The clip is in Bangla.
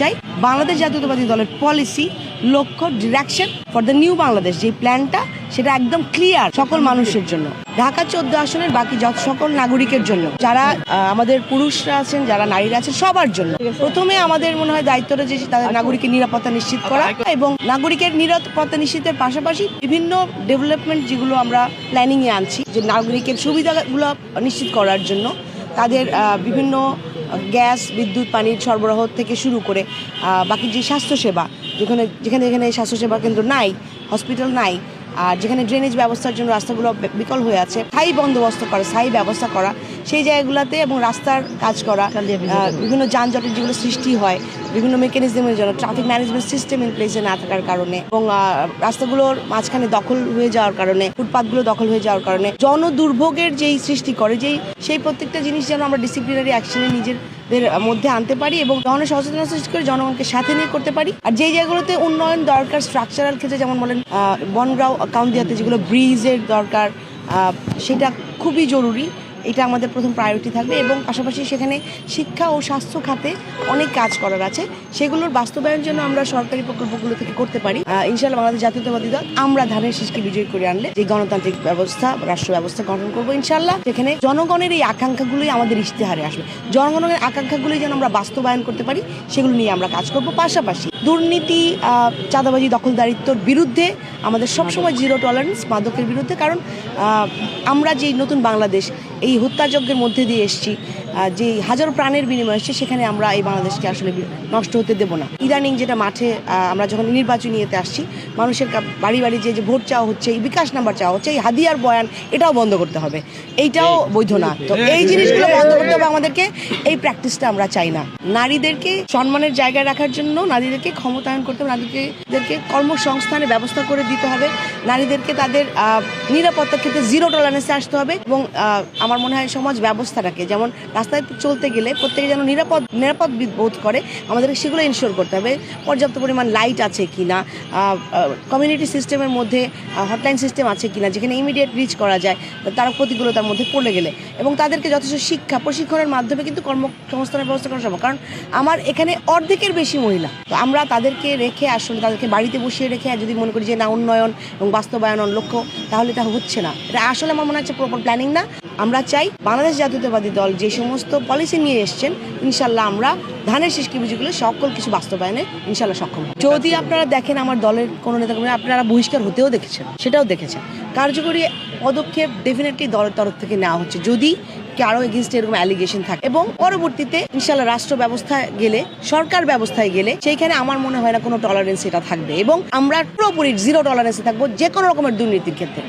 চাই বাংলাদেশ জাতীয়তাবাদী দলের পলিসি লক্ষ্য direction for the new Bangladesh. যে প্ল্যানটা সেটা একদম ক্লিয়ার সকল মানুষের জন্য। ঢাকা চোদ্দ আসনের বাকি যত সকল নাগরিকের জন্য। যারা আমাদের পুরুষরা আছেন, যারা নারীরা আছেন, সবার জন্য। প্রথমে আমাদের মনে হয় দায়িত্বটা যে তাদের নাগরিকের নিরাপত্তা নিশ্চিত করা এবং নাগরিকের নিরাপত্তা নিশ্চিতের পাশাপাশি বিভিন্ন ডেভেলপমেন্ট যেগুলো আমরা প্ল্যানিংয়ে আনছি, যে নাগরিকের সুবিধাগুলো নিশ্চিত করার জন্য তাদের বিভিন্ন গ্যাস, বিদ্যুৎ, পানির সরবরাহ থেকে শুরু করে বাকি যে স্বাস্থ্যসেবা, যেখানে যেখানে যেখানে স্বাস্থ্যসেবা কেন্দ্র নাই হসপিটাল নাই, আর যেখানে ড্রেনেজ ব্যবস্থার জন্য রাস্তাগুলো বিকল হয়ে আছে, স্থায়ী বন্দোবস্ত করা, স্থায়ী ব্যবস্থা করা সেই জায়গাগুলোতে এবং রাস্তার কাজ করা বিভিন্ন যানজটের যেগুলো সৃষ্টি হয় বিভিন্ন মেকানিজমের জন্য ট্রাফিক ম্যানেজমেন্ট সিস্টেম ইন প্লেসে না থাকার কারণে এবং রাস্তাগুলোর মাঝখানে দখল হয়ে যাওয়ার কারণে ফুটপাথগুলো দখল হয়ে যাওয়ার কারণে জনদুর্ভোগের যেই সৃষ্টি করে যেই সেই প্রত্যেকটা জিনিস যেন আমরা ডিসিপ্লিনারি অ্যাকশনে নিজেদের মধ্যে আনতে পারি এবং জনের সচেতনতা সৃষ্টি করে জনগণকে সাথে নিয়ে করতে পারি। আর যেই জায়গাগুলোতে উন্নয়ন দরকার স্ট্রাকচারাল ক্ষেত্রে যেমন বলেন আহ, বনগ্রাও কাউন্টিয়াতে যেগুলো ব্রিজের দরকার সেটা খুবই জরুরি। এটা আমাদের প্রথম প্রায়োরিটি থাকবে এবং পাশাপাশি সেখানে শিক্ষা ও স্বাস্থ্য খাতে অনেক কাজ করার আছে। সেগুলোর বাস্তবায়ন জন্য আমরা সরকারি প্রকল্পগুলো থেকে করতে পারি। আহ, ইনশাআল্লাহ বাংলাদেশ জাতীয়তাবাদী দল আমরা ধানের শীষকে বিজয় করে আনলে যে গণতান্ত্রিক ব্যবস্থা রাষ্ট্র ব্যবস্থা গঠন করব ইনশাল্লাহ সেখানে জনগণের এই আকাঙ্ক্ষাগুলোই আমাদের ইশতেহারে আসবে। জনগণের আকাঙ্ক্ষাগুলোই যেন আমরা বাস্তবায়ন করতে পারি সেগুলো নিয়ে আমরা কাজ করব। পাশাপাশি দুর্নীতি চাঁদাবাজি দখলদারিত্বর বিরুদ্ধে আমাদের সবসময় জিরো টলারেন্স মাদকের বিরুদ্ধে। কারণ আমরা যে নতুন বাংলাদেশ এই হত্যাযজ্ঞের মধ্যে দিয়ে এসেছি যে হাজারো প্রাণের বিনিময় এসছে সেখানে আমরা এই বাংলাদেশকে আসলে নষ্ট হতে দেব না। ইদানিং যেটা মাঠে আমরা যখন নির্বাচনী ইয়েতে আসছি মানুষের বাড়ি বাড়ি যে যে ভোট চাওয়া হচ্ছে এই বিকাশ নাম্বার চাওয়া হচ্ছে এই হাদিয়ার বয়ান এটাও বন্ধ করতে হবে। এইটাও বৈধ না। তো এই জিনিসগুলো বন্ধ করতে হবে আমাদেরকে। এই প্র্যাকটিসটা আমরা চাই না। নারীদেরকে সম্মানের জায়গায় রাখার জন্য নারীদেরকে ক্ষমতায়ন করতে হবে। নারীদেরকে কর্মসংস্থানের ব্যবস্থা করে দিতে হবে। নারীদেরকে তাদের আহ, নিরাপত্তার ক্ষেত্রে জিরো টলারেন্সে আসতে হবে এবং আমার মনে হয় সমাজ ব্যবস্থাটাকে যেমন রাস্তায় চলতে গেলে প্রত্যেকে যেন নিরাপদ নিরাপদ বোধ করে, আমাদেরকে সেগুলো ইনশিওর করতে হবে। পর্যাপ্ত পরিমাণ লাইট আছে কি না কমিউনিটি সিস্টেমের মধ্যে হটলাইন সিস্টেম আছে কি না যেখানে ইমিডিয়েট রিচ করা যায়, তারা প্রতিকূলতার মধ্যে পড়ে গেলে। এবং তাদেরকে যথেষ্ট শিক্ষা, প্রশিক্ষণের মাধ্যমে কিন্তু কর্মসংস্থানের ব্যবস্থা করা সম্ভব। কারণ আমার এখানে অর্ধেকের বেশি মহিলা। তো আমরা তাদেরকে রেখে আসলে তাদেরকে বাড়িতে বসিয়ে রেখে যদি মনে করি যে না, উন্নয়ন এবং বাস্তবায়ন লক্ষ্য তাহলে এটা হচ্ছে না। এটা আসলে আমার মনে হচ্ছে প্রপার প্ল্যানিং না। আমরা চাই বাংলাদেশ জাতীয়তাবাদী দল যে সমস্ত পলিসি নিয়ে এসছেন, ইনশাল্লাহ আমরা ধানের শীষকে বিজয়গুলো সকল কিছু বাস্তবায়নে ইনশাল্লাহ সক্ষম। যদি আপনারা দেখেন আমার দলের কোনো নেতা কর্মী আপনারা বহিষ্কার হতেও দেখেছেন, সেটাও দেখেছেন। কার্যকরী পদক্ষেপ ডেফিনেটলি দলের তরফ থেকে নেওয়া হচ্ছে, যদি কারও এগেনস্ট এরকম অ্যালিগেশন থাকে। এবং পরবর্তীতে ইনশাল্লাহ রাষ্ট্র ব্যবস্থায় গেলে, সরকার ব্যবস্থায় গেলে, সেইখানে আমার মনে হয় না কোনো টলারেন্স এটা থাকবে। এবং আমরা পুরোপুরি জিরো টলারেন্সে থাকব যে কোনো রকমের দুর্নীতির ক্ষেত্রে।